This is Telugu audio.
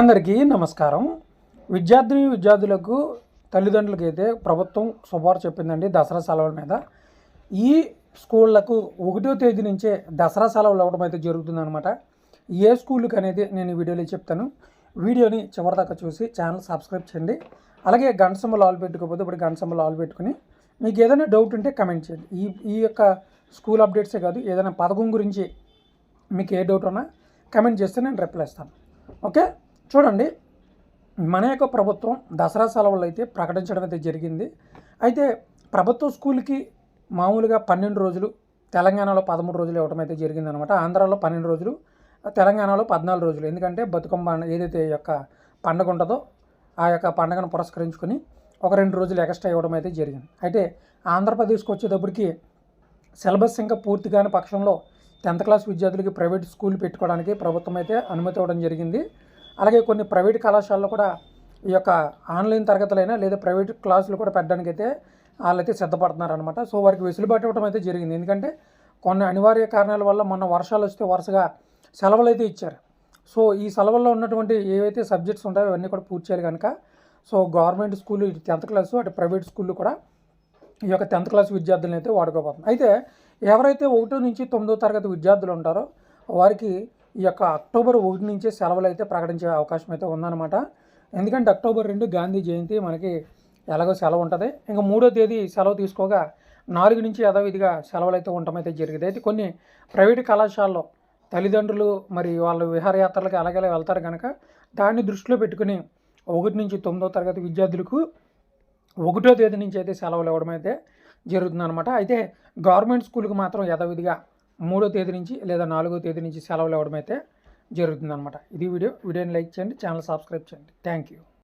అందరికీ నమస్కారం. విద్యార్థిని విద్యార్థులకు తల్లిదండ్రులకు అయితే ప్రభుత్వం శుభారు చెప్పిందండి దసరా సెలవుల మీద. ఈ స్కూళ్ళకు ఒకటో తేదీ నుంచే దసరా సెలవులు అవ్వడం అయితే జరుగుతుందనమాట ఏ స్కూళ్ళకి అనేది నేను వీడియోలో చెప్తాను. వీడియోని చివరిదాకా చూసి ఛానల్ సబ్స్క్రైబ్ చేయండి. అలాగే గంట ఆలు ఆల్ పెట్టుకోకపోతే ఇప్పుడు గంట ఆలు ఆల్ పెట్టుకుని మీకు ఏదైనా డౌట్ ఉంటే కమెంట్ చేయండి. ఈ ఈ యొక్క స్కూల్ అప్డేట్సే కాదు ఏదైనా పథకం గురించి మీకు ఏ డౌట్ ఉన్నా కమెంట్ చేస్తే నేను రిప్లై ఇస్తాను. ఓకే? చూడండి మన యొక్క ప్రభుత్వం దసరా సెలవులు అయితే ప్రకటించడం అయితే జరిగింది. అయితే ప్రభుత్వ స్కూల్కి మామూలుగా పన్నెండు రోజులు తెలంగాణలో పదమూడు రోజులు ఇవ్వడం అయితే జరిగిందనమాట. ఆంధ్రాలో పన్నెండు రోజులు తెలంగాణలో పద్నాలుగు రోజులు. ఎందుకంటే బతుకమ్మ ఏదైతే యొక్క పండుగ ఉంటుందో ఆ యొక్క పండుగను పురస్కరించుకొని ఒక రెండు రోజులు ఎక్స్ట్రా ఇవ్వడం అయితే జరిగింది. అయితే ఆంధ్రప్రదేశ్కి వచ్చేటప్పటికి సిలబస్ ఇంకా పూర్తి కాని పక్షంలో టెన్త్ క్లాస్ విద్యార్థులకి ప్రైవేట్ స్కూల్ పెట్టుకోవడానికి ప్రభుత్వం అయితే అనుమతి ఇవ్వడం జరిగింది. అలాగే కొన్ని ప్రైవేట్ కళాశాలలో కూడా ఈ యొక్క ఆన్లైన్ తరగతులైనా లేదా ప్రైవేట్ క్లాసులు కూడా పెట్టడానికి అయితే వాళ్ళైతే సిద్ధపడుతున్నారు అనమాట సో వారికి వెసులుబాటు ఇవ్వడం అయితే జరిగింది. ఎందుకంటే కొన్ని అనివార్య కారణాల వల్ల మొన్న వర్షాలు వస్తే వరుసగా సెలవులు అయితే ఇచ్చారు. సో ఈ సెలవుల్లో ఉన్నటువంటి ఏవైతే సబ్జెక్ట్స్ ఉంటాయో అవన్నీ కూడా పూర్తి చేయాలి కనుక సో గవర్నమెంట్ స్కూల్ ఇటు టెన్త్ క్లాసు అటు ప్రైవేట్ స్కూళ్ళు కూడా ఈ యొక్క టెన్త్ క్లాస్ విద్యార్థులను అయితే వాడుకోబోతుంది అయితే ఎవరైతే ఒకటో నుంచి తొమ్మిదో తరగతి విద్యార్థులు ఉంటారో వారికి ఈ యొక్క అక్టోబర్ ఒకటి నుంచే సెలవులు అయితే ప్రకటించే అవకాశం అయితే ఉందన్నమాట. ఎందుకంటే అక్టోబర్ రెండు గాంధీ జయంతి మనకి ఎలాగో సెలవు ఉంటుంది. ఇంకా మూడో తేదీ సెలవు తీసుకోగా నాలుగు నుంచి యథావిధిగా సెలవులు అయితే ఉండటం అయితే జరిగింది. అయితే కొన్ని ప్రైవేట్ కళాశాలలో తల్లిదండ్రులు మరి వాళ్ళ విహారయాత్రలకు అలాగే వెళ్తారు కనుక దాన్ని దృష్టిలో పెట్టుకుని ఒకటి నుంచి తొమ్మిదో తరగతి విద్యార్థులకు ఒకటో తేదీ నుంచి అయితే సెలవులు ఇవ్వడం అయితే జరుగుతుందన్నమాట. అయితే గవర్నమెంట్ స్కూల్కి మాత్రం యథావిధిగా మూడో తేదీ నుంచి లేదా నాలుగో తేదీ నుంచి సెలవులు ఇవ్వడం అయితే జరుగుతుందన్నమాట. ఇది వీడియో. వీడియోని లైక్ చేయండి ఛానల్ సబ్స్క్రైబ్ చేయండి. Thank you